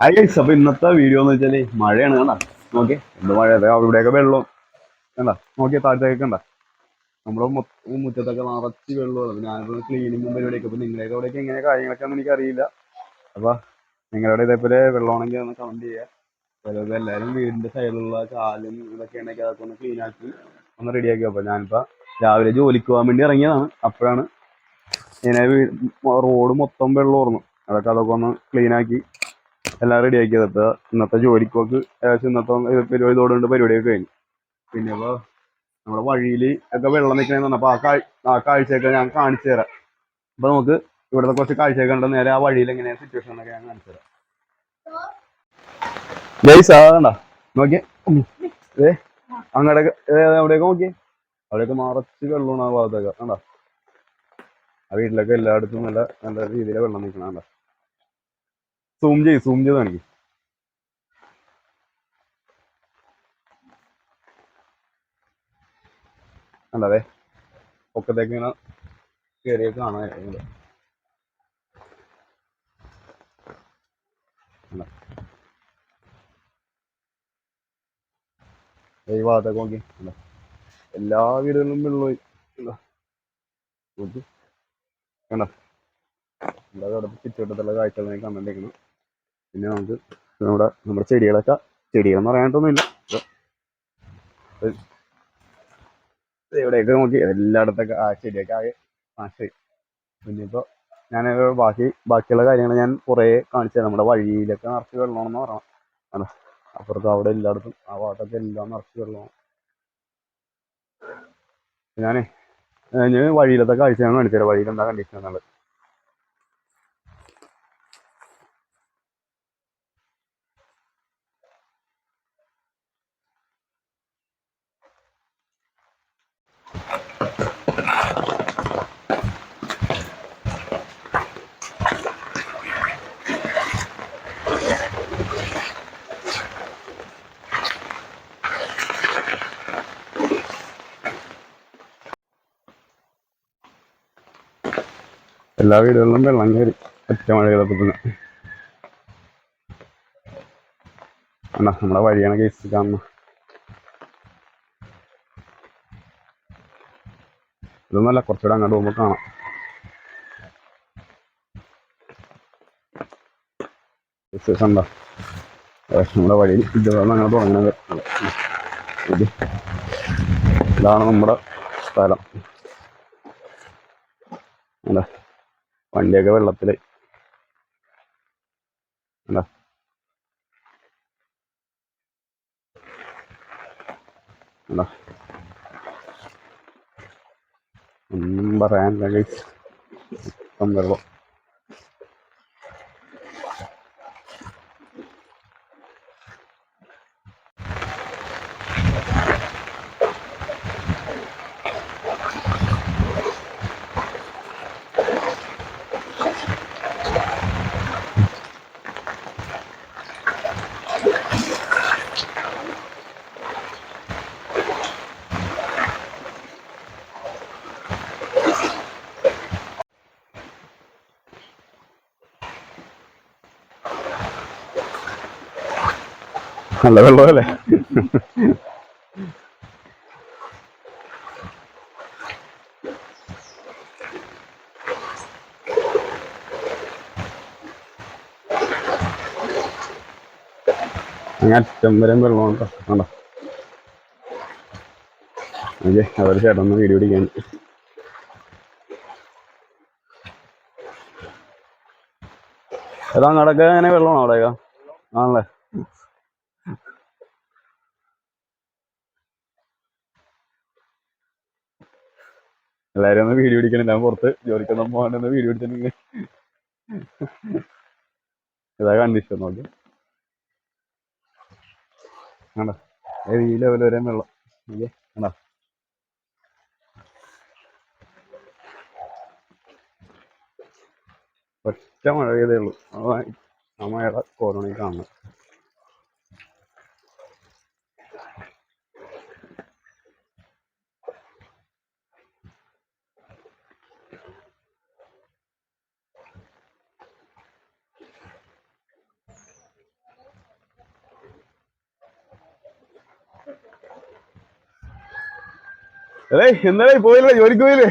Hi guys അപ്പൊ ഇന്നത്തെ video എന്ന് വെച്ചാൽ മഴയാണ് കണ്ട? നോക്കി എന്ത് മഴ ഇവിടെയൊക്കെ വെള്ളം. കണ്ട? നോക്കിയ താഴത്തേക്ക് കണ്ട? നമ്മുടെ മൊത്തം മുറ്റത്തൊക്കെ നിറച്ച് വെള്ളമാണ് ഞാനിപ്പോ ക്ലീനിങ്ങും പരിപാടിയൊക്കെ അപ്പൊ നിങ്ങളുടെ അവിടെയൊക്കെ എങ്ങനെ കാര്യങ്ങളൊക്കെ എനിക്ക് അറിയില്ല അപ്പൊ നിങ്ങളുടെ ഇതേപോലെ വെള്ളമാണെങ്കിൽ ഒന്ന് കമന്റ് ചെയ്യുക അതുപോലെ എല്ലാവരും വീടിന്റെ സൈഡിലുള്ള ചാലും ഇതൊക്കെ ഉണ്ടെങ്കിൽ അതൊക്കെ ഒന്ന് ക്ലീൻ ആക്കി ഒന്ന് റെഡിയാക്കി അപ്പൊ ഞാനിപ്പോ രാവിലെ ജോലിക്ക് പോകാൻ വേണ്ടി ഇറങ്ങിയതാണ്. അപ്പോഴാണ് ഇങ്ങനെ റോഡ് മൊത്തം വെള്ളം ഓർന്നു. അതൊക്കെ അതൊക്കെ ഒന്ന് ക്ലീൻ ആക്കി എല്ലാം റെഡി ആക്കി അപ്പൊ ഇന്നത്തെ ജോലിക്കൊക്കെ ഏകദേശം ഇന്നത്തെ പരിപാടി ഇതോടുണ്ട് പരിപാടിയൊക്കെ കഴിഞ്ഞു. പിന്നെ ഇപ്പൊ നമ്മുടെ വഴിയിൽ ഒക്കെ വെള്ളം നിൽക്കണമെന്ന് പറഞ്ഞപ്പോൾ ആ കാഴ് ആ കാഴ്ചയൊക്കെ ഞാൻ കാണിച്ചു തരാം. അപ്പൊ നമുക്ക് ഇവിടുത്തെ കുറച്ച് കാഴ്ചയൊക്കെ ഉണ്ട് നേരെ ആ വഴിയിൽ എങ്ങനെയാണ് സിറ്റുവേഷൻ എന്നൊക്കെ ഞാൻ കാണിച്ചു തരാം. ഗൈസ് നോക്കിയേ. ഏ അങ്ങോട്ടൊക്കെ അവിടെയൊക്കെ നോക്കിയേ. അവിടെയൊക്കെ മറച്ച് വെള്ളമാണ് ആ ഭാഗത്തൊക്കെ. കണ്ടാ? ആ വീട്ടിലൊക്കെ എല്ലായിടത്തും നല്ല നല്ല രീതിയിൽ വെള്ളം നിൽക്കണം കണ്ടോ? സൂം ചെയ്ത് സൂം ചെയ്ത് കാണിക്കും. അല്ലാതെ പൊക്കത്തേക്ക് ഇങ്ങനെ കയറിയൊക്കെ? ദേ ഈ ഭാഗത്തൊക്കെ നോക്കി? എല്ലാ വീടുകളിലും വെള്ളമായി കണ്ടോ? എന്താ അവിടെ ചുറ്റുവട്ടത്തുള്ള കാഴ്ചകൾ ഞാൻ പിന്നെ നമുക്ക് നമ്മുടെ നമ്മുടെ ചെടികളൊക്കെ ചെടികളെന്ന് പറയാനായിട്ടൊന്നുമില്ല എവിടെയൊക്കെ നോക്കി എല്ലായിടത്തൊക്കെ ആ ചെടിയൊക്കെ ആകെ നാശമായി പിന്നെ ഇപ്പോൾ ഞാൻ ബാക്കി ബാക്കിയുള്ള കാര്യങ്ങൾ ഞാൻ കുറേ കാണിച്ചു തരാം നമ്മുടെ വഴിയിലൊക്കെ നിറച്ച് വെള്ളമാണെന്ന് പറയണം അപ്പുറത്ത് അവിടെ എല്ലായിടത്തും ആ ഭാഗത്തൊക്കെ എല്ലാം നിറച്ച് വെള്ളമാണ്. ഞാനേ ഞാൻ വഴിയിലത്തെ കാഴ്ച ഞാൻ കാണിച്ചു തരാം വഴിയിൽ കണ്ടീഷൻ എന്നുള്ളത്. എല്ലാ വീടുകളിലും വെള്ളം കയറി. ഒറ്റ മഴ ചെയ്തപ്പോൾ തന്നെ. നമ്മളെ നമ്മുടെ വഴിയാണ് കേസ് കാണുന്നത്. ഇതൊന്നല്ല കുറച്ചുകൂടെ അങ്ങോട്ട് പോകുമ്പോൾ കാണാം. നമ്മുടെ വഴിയിൽ ഇതാണ് അങ്ങനെ തുടങ്ങുന്നത്. ഇതാണ് നമ്മുടെ സ്ഥലം. വണ്ടിയൊക്കെ വെള്ളത്തിൽ ഒന്നും പറയാനില്ല മൊത്തം വെള്ളം. നല്ല വെള്ളമല്ലേ അങ്ങ് അറ്റം വരെ കേട്ടോ കണ്ടോ അതെ അവർ ചേട്ടൻ വീഡിയോ പിടിക്കാൻ ഏതാ നടക്കുക അങ്ങനെ വെള്ളമാണോ അവിടെയൊക്കെ ആണല്ലേ? എല്ലാരും ഒന്ന് വീഡിയോ എടുക്കണം ഞാൻ പുറത്ത് ജോലിക്കൊന്നും പോകാണ്ടെന്ന് വീഡിയോ എടുത്തിട്ടുണ്ട് ഇതാ കണ്ടീഷൻ നോക്കി. കണ്ടോ? ഈ ലെവൽ വരെ വെള്ളം. ഓക്കെ കണ്ടോ? ഒറ്റ മഴ പെയ്തേ ഉള്ളൂ. ആ മഴയുടെ കോരണി കാണുന്നത്. അതെ ഇന്നലെ പോയില്ലേ? ജോലിക്ക് പോയില്ലേ?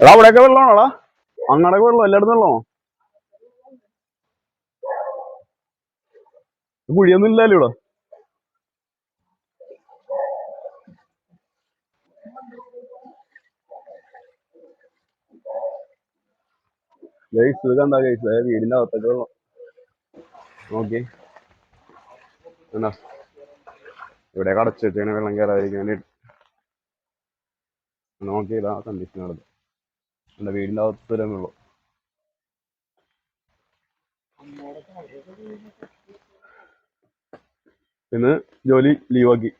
എടാ അവിടെയൊക്കെ വെള്ളമാണോടാ? അങ്ങടൊക്കെ വെള്ളം എല്ലായിടത്തും വെള്ളമാണോ കുഴിയൊന്നും ഇല്ലല്ലോ ഇവിടെ ഗൈസ് ഇത് ഗൈസ് വീടിന്റെ അകത്തൊക്കെ വെള്ളം ഇവിടെ അടച്ചു വെച്ചാണ് വെള്ളം കയറാതിരിക്കാൻ വേണ്ടി. നോക്കി കണ്ടീഷൻ ഉള്ളത്. എന്റെ വീടിന്റെ അകത്ത് വെള്ളം പിന്നെ ജോലി ലീവാക്കി.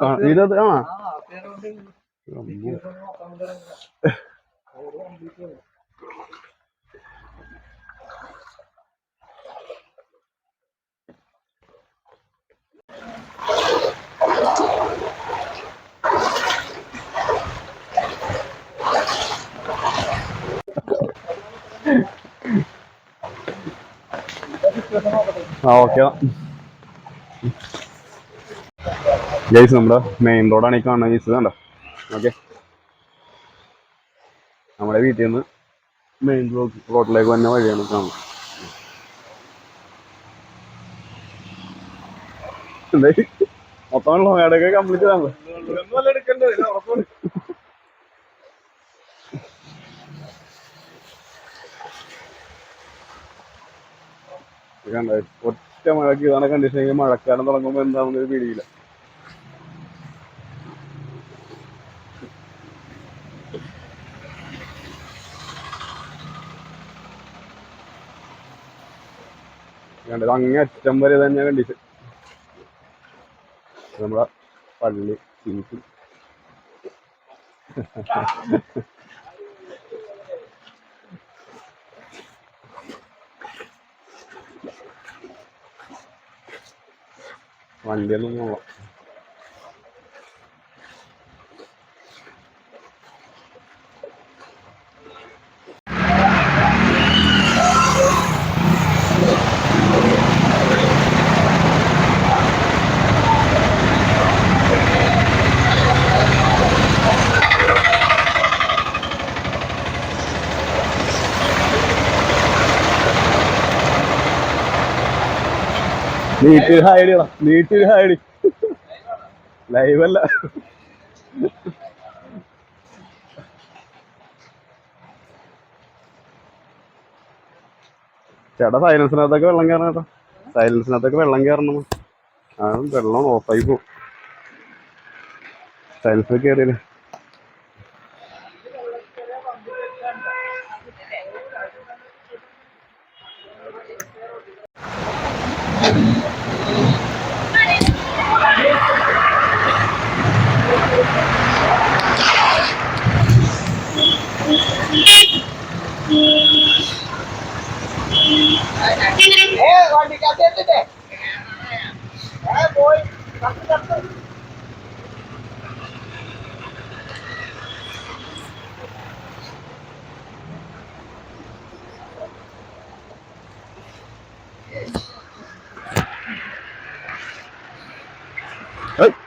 ആ ആ ആ ഓക്കെ ഗൈസ് നമ്മുടെ മെയിൻ റോഡാണ് ഈ കാണുന്നത് ഗൈസ് കണ്ടോ? ഓക്കെ നമ്മുടെ വീട്ടിൽ നിന്ന് മെയിൻ റോഡ് റോഡിലേക്ക് വന്ന വഴിയാണ് കാണുന്നത്? മൊത്തം ലോങ്ങാടൊക്കെ കംപ്ലീറ്റ് ആണ് കണ്ട? ഒറ്റ മഴക്ക് ഇതാണ് കണ്ടീഷൻ മഴക്കാലം തുടങ്ങുമ്പോൾ എന്താണെന്ന് ഒരു പിടിയില്ല. കണ്ടത് അങ്ങേ അറ്റം വരെ തന്നെ കണ്ടീഷൻ നമ്മളെ പള്ളി 哇，你别弄弄了。നീട്ടിൽ ഹായടി നീട്ടിൽ ഹായടി ലൈവ് അല്ല ചേട്ടാ സൈലൻസിനകത്തൊക്കെ വെള്ളം കയറണം കേട്ടോ. സൈലൻസിനകത്തൊക്കെ വെള്ളം കയറണം. ആ വെള്ളം ഓഫായി പോകും സൈലൻസിൽ കയറിയില്ലേ?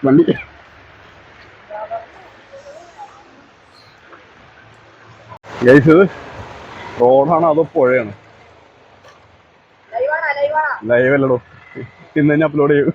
വണ്ടി. ഗൈസ് ഇത് റോഡാണോ അതോ പുഴയാണ്? ലൈവ് അല്ലടോ ഇന്ന് തന്നെ അപ്ലോഡ് ചെയ്യും.